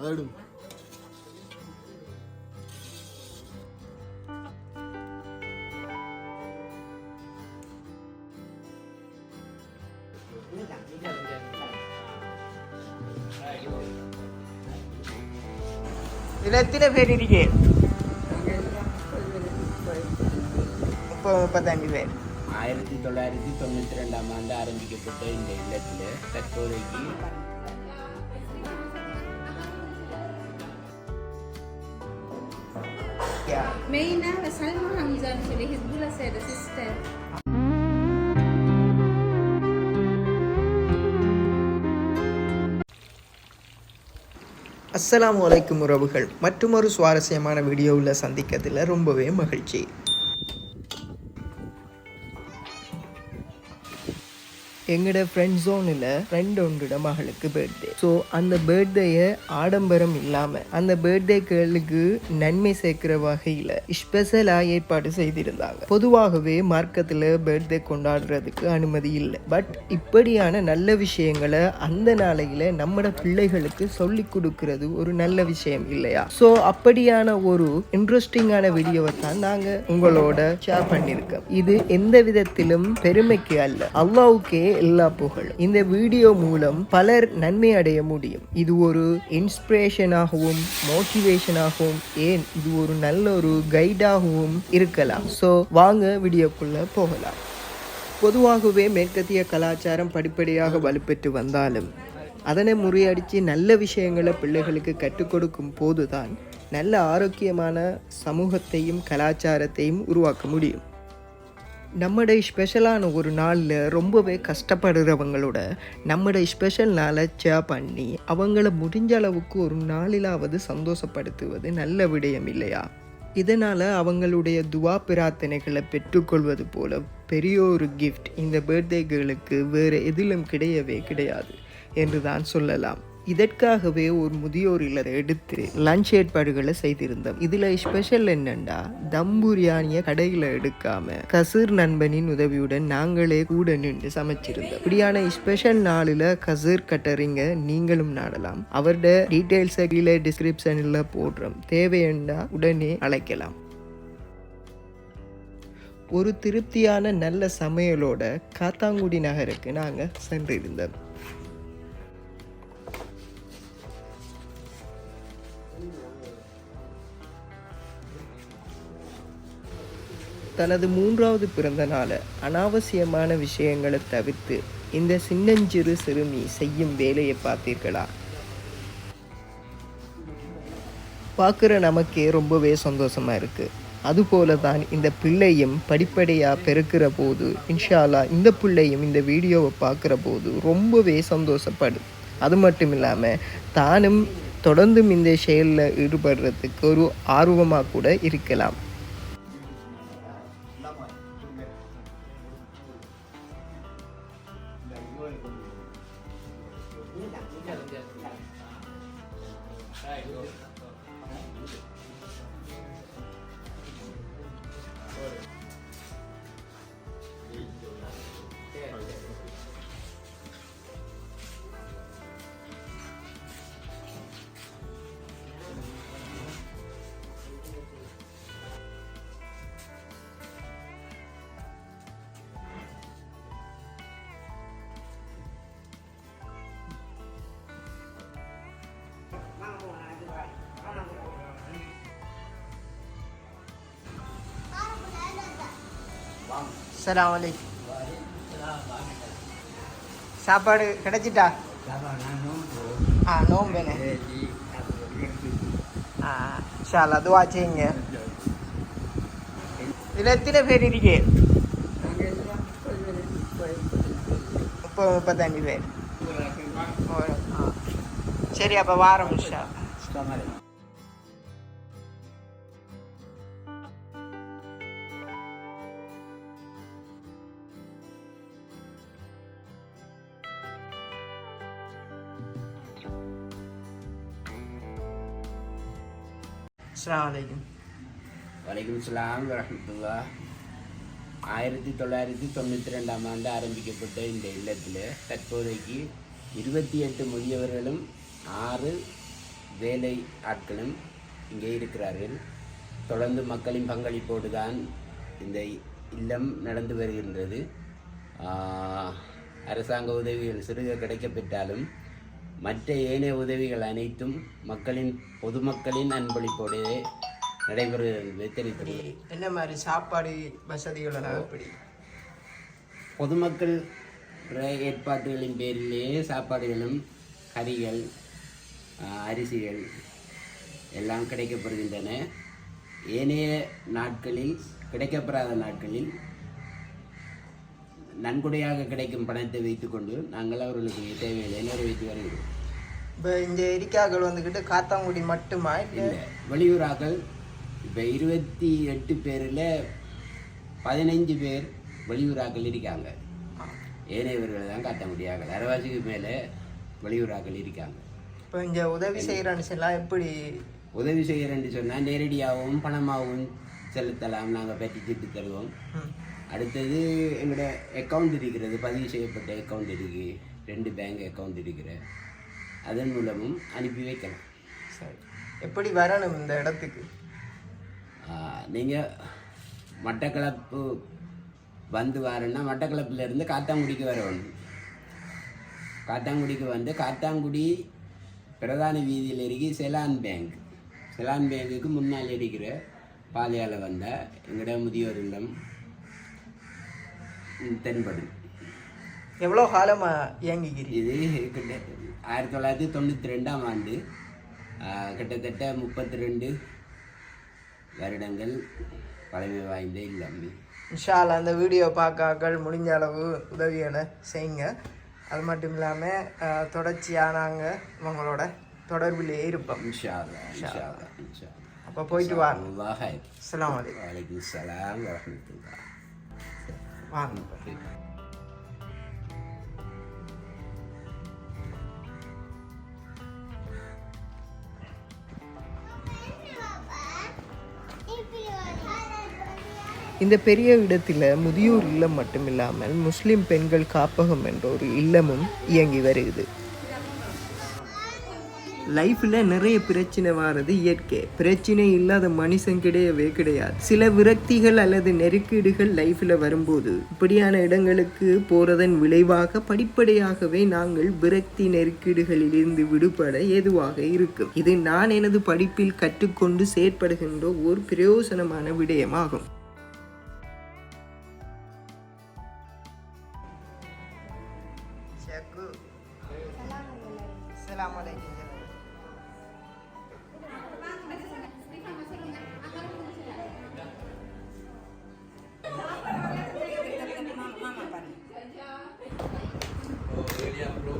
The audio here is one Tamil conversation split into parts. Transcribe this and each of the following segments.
ஆடும் இதில் எத்தனை பேர் இருக்கே முப்பது முப்பத்தஞ்சு பேர். ஆயிரத்தி தொள்ளாயிரத்தி தொண்ணூற்றி ரெண்டாம் ஆண்டு ஆரம்பிக்கப்பட்ட இந்த இல்லத்தில் தற்போதைக்கு மெயினாக சல்மா ஹம்சான்னு சொல்லி ஹிஸ்புல்லா செய்கிற சிஸ்டர் அஸ்லாம் வலைக்கும் உறவுகள் மற்றொரு சுவாரஸ்யமான வீடியோவில் சந்திக்கிறதுல ரொம்பவே மகிழ்ச்சி. எங்களோட ஃப்ரெண்ட் ஜோனில் ஃப்ரெண்ட் ஒன்றோட மகளுக்கு பர்த்டே ஸோ அந்த பர்த்டேயை ஆடம்பரம் இல்லாமல் அந்த பர்த்டே கேர்ளுக்கு நன்மை சேர்க்கிற வகையில் ஸ்பெஷலாக ஏற்பாடு செய்திருந்தாங்க. பொதுவாகவே மார்க்கத்தில் பர்த்டே கொண்டாடுறதுக்கு அனுமதி இல்லை. பட் இப்படியான நல்ல விஷயங்களை அந்த நாளையில் நம்மட பிள்ளைகளுக்கு சொல்லி கொடுக்கறது ஒரு நல்ல விஷயம் இல்லையா? ஸோ அப்படியான ஒரு இன்ட்ரெஸ்டிங்கான வீடியோவை தான் நாங்கள் உங்களோட ஷேர் பண்ணியிருக்கோம் இது எந்த விதத்திலும் பெருமைக்கு அல்ல. அல்லாவுக்கே எல்லா புகழும். இந்த வீடியோ மூலம் பலர் நன்மை அடைய முடியும். இது ஒரு இன்ஸ்பிரேஷனாகவும் மோட்டிவேஷனாகவும் ஏன் இது ஒரு நல்ல ஒரு கைடாகவும் இருக்கலாம். ஸோ வாங்க வீடியோக்குள்ள போகலாம். பொதுவாகவே மேற்கத்திய கலாச்சாரம் படிப்படியாக வலுப்பெற்று வந்தாலும் அதனை முறியடித்து நல்ல விஷயங்களை பிள்ளைகளுக்கு கற்றுக் கொடுக்கும் போதுதான் நல்ல ஆரோக்கியமான சமூகத்தையும் கலாச்சாரத்தையும் உருவாக்க முடியும். நம்முடைய ஸ்பெஷலான ஒரு நாளில் ரொம்பவே கஷ்டப்படுறவங்களோட நம்முடைய ஸ்பெஷல் நாளை சே பண்ணி அவங்கள முடிஞ்ச அளவுக்கு ஒரு நாளிலாவது சந்தோஷப்படுத்துவது நல்ல விடயம் இல்லையா? இதனால் அவங்களுடைய துவா பிரார்த்தனைகளை பெற்றுக்கொள்வது போல பெரிய ஒரு கிஃப்ட் இந்த பர்த்டே கேர்ளுக்கு வேறு எதிலும் கிடையவே கிடையாது என்று தான் சொல்லலாம். இதற்காகவே ஒரு முதியோர் இல்லத்தை எடுத்து லஞ்ச் ஏற்பாடுகளை செய்திருந்தோம். இதுல ஸ்பெஷல் என்னென்னா தம் பிரியாணியை கடையில் எடுக்காம கசீர் நண்பனின் உதவியுடன் நாங்களே கூட நின்று சமைச்சிருந்தோம். இப்படியான ஸ்பெஷல் நாளில் கசீர் கட்டறிங்க நீங்களும் நாடலாம். அவரோட டீட்டெயில்ஸை கீழே டிஸ்கிரிப்ஷனில் போடுறோம். தேவையண்டா உடனே அழைக்கலாம். ஒரு திருப்தியான நல்ல சமையலோட காத்தாங்குடி நகருக்கு நாங்கள் சென்றிருந்தோம். தனது மூன்றாவது பிறந்த நாளை அனாவசியமான விஷயங்களை தவிர்த்து இந்த சின்னஞ்சிறு சிறுமி செய்யும் வேலையை பார்த்தீர்களா? பார்க்குற நமக்கே ரொம்பவே சந்தோஷமா இருக்கு. அதுபோல தான் இந்த பிள்ளையும் படிப்படியாக பெருக்கிற போது இன்ஷால்லா இந்த பிள்ளையும் இந்த வீடியோவை பார்க்குற போது ரொம்பவே சந்தோஷப்படும். அது மட்டும் இல்லாமல் தானும் தொடர்ந்தும் இந்த செயலில் ஈடுபடுறதுக்கு ஒரு ஆர்வமாக கூட இருக்கலாம். Hey, சலாம் அலைக்கும் சாப்பாடு கிடைச்சிட்டா ஆ நோம்பேனே ஆ ஷாலா துவா செய்யுங்க இதில் எத்தனை பேர் இருக்கே முப்பது முப்பத்தஞ்சு பேர் ஓ, ஆ. சரி அப்போ வாரம் ஷா அஸ்ஸலாமு வலைக்கம் சலாம் வரமத்துல்லா ஆயிரத்தி தொள்ளாயிரத்தி தொண்ணூற்றி ரெண்டாம் ஆண்டு ஆரம்பிக்கப்பட்ட இந்த இல்லத்தில் தற்போதைக்கு இருபத்தி எட்டு முதியவர்களும் ஆறு வேலை ஆட்களும் இங்கே இருக்கிறார்கள் தொடர்ந்து மக்களின் பங்களிப்போடு தான் இந்த இல்லம் நடந்து வருகின்றது அரசாங்க உதவிகள் சிறுக கிடைக்கப்பெற்றாலும் மற்ற ஏனைய உதவிகள் அனைத்தும் மக்களின் பொதுமக்களின் அன்பளிப்போடு நடைபெறுகிறது. தெரிவித்துள்ளது என்ன மாதிரி சாப்பாடு வசதிகள் எப்படி? பொதுமக்கள் ஏற்பாட்டுகளின் பேரிலேயே சாப்பாடுகளும் கறிகள் அரிசிகள் எல்லாம் கிடைக்கப்படுகின்றன ஏனைய நாட்களில் கிடைக்கப்பெறாத நாட்களில் நன்கொடையாக கிடைக்கும் பணத்தை வைத்துக்கொண்டு நாங்கள் அவர்களுக்கு தேவைகளை நிறைவேற்றி வருகிறோம்? இப்போ இந்த எரிக்காக்கள் வந்துக்கிட்டு காத்தாங்குடி மட்டுமா? இல்லை வெளியூராக்கள் இப்போ இருபத்தி எட்டு பேரில் பதினைஞ்சு பேர் வெளியூராக்கள் இருக்காங்க. ஏனையவர்கள் தான் முடியாது அரைவாசிக்கு மேலே வெளியூராக்கள் இருக்காங்க. இப்போ இந்த உதவி செய்கிறன்னு எல்லாம் எப்படி? உதவி செய்கிறேன்னு சொன்னால் நேரடியாகவும் பணமாகவும் செலுத்தலாம். நாங்கள் பற்றி திட்டு தருவோம். அடுத்தது எங்களோட அக்கவுண்ட் இருக்கிறது பதிவு செய்யப்பட்ட அக்கவுண்ட் இருக்கு. ரெண்டு பேங்க் அக்கவுண்ட் இருக்கிற. அதன் மூலமும் அனுப்பி வைக்கலாம். சரி. எப்படி வரணும் இந்த இடத்துக்கு? நீங்கள் மட்டக்களப்பு வந்து வரேன்னா மட்டக்களப்புல இருந்து காத்தாங்குடிக்கு வரணும். காத்தாங்குடிக்கு வந்து காத்தாங்குடி பிரதான வீதியில் இருக்கி செலான் பேங்க். செலான் பேங்குக்கு முன்னால் இருக்கிற பாதையால் வந்தால் எங்களோட முதியோர் இல்லம் ம், தென்படும் எவ்வளோ காலமாக இயங்கிக்கிறீங்க இது கிட்ட ஆயிரத்தி தொள்ளாயிரத்தி தொண்ணூற்றி ரெண்டாம் ஆண்டு கிட்டத்தட்ட முப்பத்தி ரெண்டு வருடங்கள் பழமை வாய்ந்த இல்லம் இன்ஷால்லா அந்த வீடியோ பார்க்காக்கள் முடிஞ்ச அளவு உதவிகளை செய்யுங்க. அது மட்டும் இல்லாமல் தொடர்ச்சியாக நாங்கள் உங்களோட தொடர்பிலேயே இருப்போம். இன்ஷா அல்லாஹ், இன்ஷா. அப்போ போயிட்டு வாங்க. அலைக்கும். வலைக்கும் சலாம் வரஹ்மத்துல்லாஹ். வாங்க. இந்த பெரிய இடத்துல முதியோர் இல்லம் மட்டுமில்லாமல் முஸ்லிம் பெண்கள் காப்பகம் என்ற ஒரு இல்லமும் இயங்கி வருகிறது. லைஃப்பில் நிறைய பிரச்சனை வர்றது இயற்கை. பிரச்சனை இல்லாத மனுஷன் கிடையவே கிடையாது. சில விரக்திகள் அல்லது நெருக்கீடுகள் லைஃப்பில் வரும்போது இப்படியான இடங்களுக்கு போகிறதன் விளைவாக படிப்படியாகவே நாங்கள் விரக்தி நெருக்கீடுகளிலிருந்து விடுபட ஏதுவாக இருக்கும். இது நான் எனது படிப்பில் கற்றுக்கொண்டு செயற்படுகின்ற ஒரு பிரயோசனமான விடயமாகும்.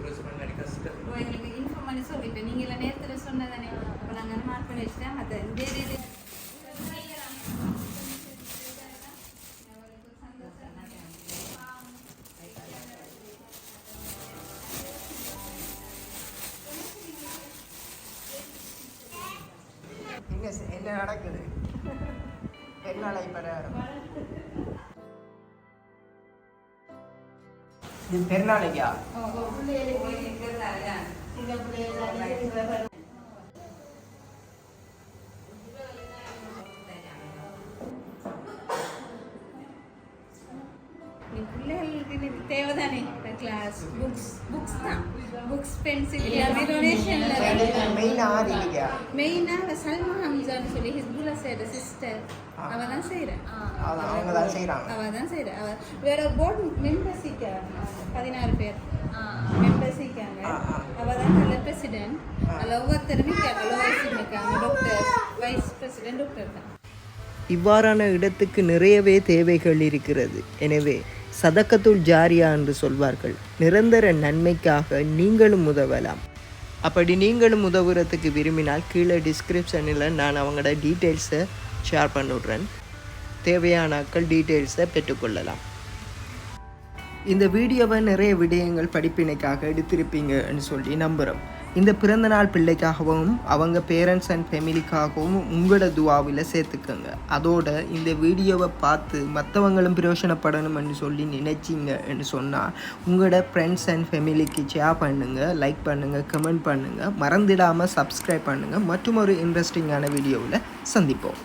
எங்களுக்கு இன்ஃபார்ம் பண்ணி சொல்லிப்பேன் நீங்கள் இல்லை நேரத்தில் சொன்னதானே அப்போ மார்க் பண்ணி வச்சுட்டேன். அதை இதே என்ன நடக்குது? பெருநாளை பரவாயில்ல இது பெருநாளைக்கா? நீ பிள்ளைகளுக்கு தேவைதானே? கிளாஸ் புக்ஸ் புக்ஸ் தான். புக்ஸ் பென்சில் எல்லாமே டொனேஷனில் மெயினாக சல்மா ஹம்சான்னு சொல்லி ஹிஸ்புல்லா செய்கிற சிஸ்டர் அவ தான் செய்கிறேன் அவங்க தான் செய்கிறாங்க அவ தான் அவ வேற போர்டு மெம்பர்ஸ் பதினாறு பேர். மெம்பர்ஸ் இருக்காங்க. அவ தான் நல்ல பிரசிடென்ட் அதில் ஒவ்வொருத்தரும் இருக்காங்க லோவைஸ் இருக்காங்க. டாக்டர் வைஸ் பிரசிடென்ட் டாக்டர் தான் இவ்வாறான இடத்துக்கு நிறையவே தேவைகள் இருக்கிறது. எனவே சதக்கத்துல் ஜாரியா என்று சொல்வார்கள் நிரந்தர நன்மைக்காக நீங்களும் உதவலாம். அப்படி நீங்களும் உதவுறதுக்கு விரும்பினால் கீழே டிஸ்கிரிப்ஷனில் நான் அவங்களோட டீட்டெயில்ஸை ஷேர் பண்ணிவிட்றேன் தேவையான ஆட்கள் டீட்டெயில்ஸை பெற்றுக்கொள்ளலாம். இந்த வீடியோவை நிறைய விடயங்கள் படிப்பினைக்காக எடுத்திருப்பீங்கன்னு சொல்லி நம்புகிறோம் இந்த பிறந்தநாள் பிள்ளைக்காகவும் அவங்க பேரண்ட்ஸ் அண்ட் ஃபேமிலிக்காகவும் உங்களோட துவாவில் சேர்த்துக்கோங்க. அதோட இந்த வீடியோவை பார்த்து மற்றவங்களும் பிரயோஜனப்படணும்னு சொல்லி நினச்சிங்கன்னு சொன்னால் உங்களோட ஃப்ரெண்ட்ஸ் அண்ட் ஃபேமிலிக்கு ஷேர் பண்ணுங்கள் லைக் பண்ணுங்கள் கமெண்ட் பண்ணுங்கள் மறந்துடாமல் சப்ஸ்கிரைப் பண்ணுங்கள் மற்றும் ஒரு இன்ட்ரெஸ்டிங்கான வீடியோவில் சந்திப்போம்.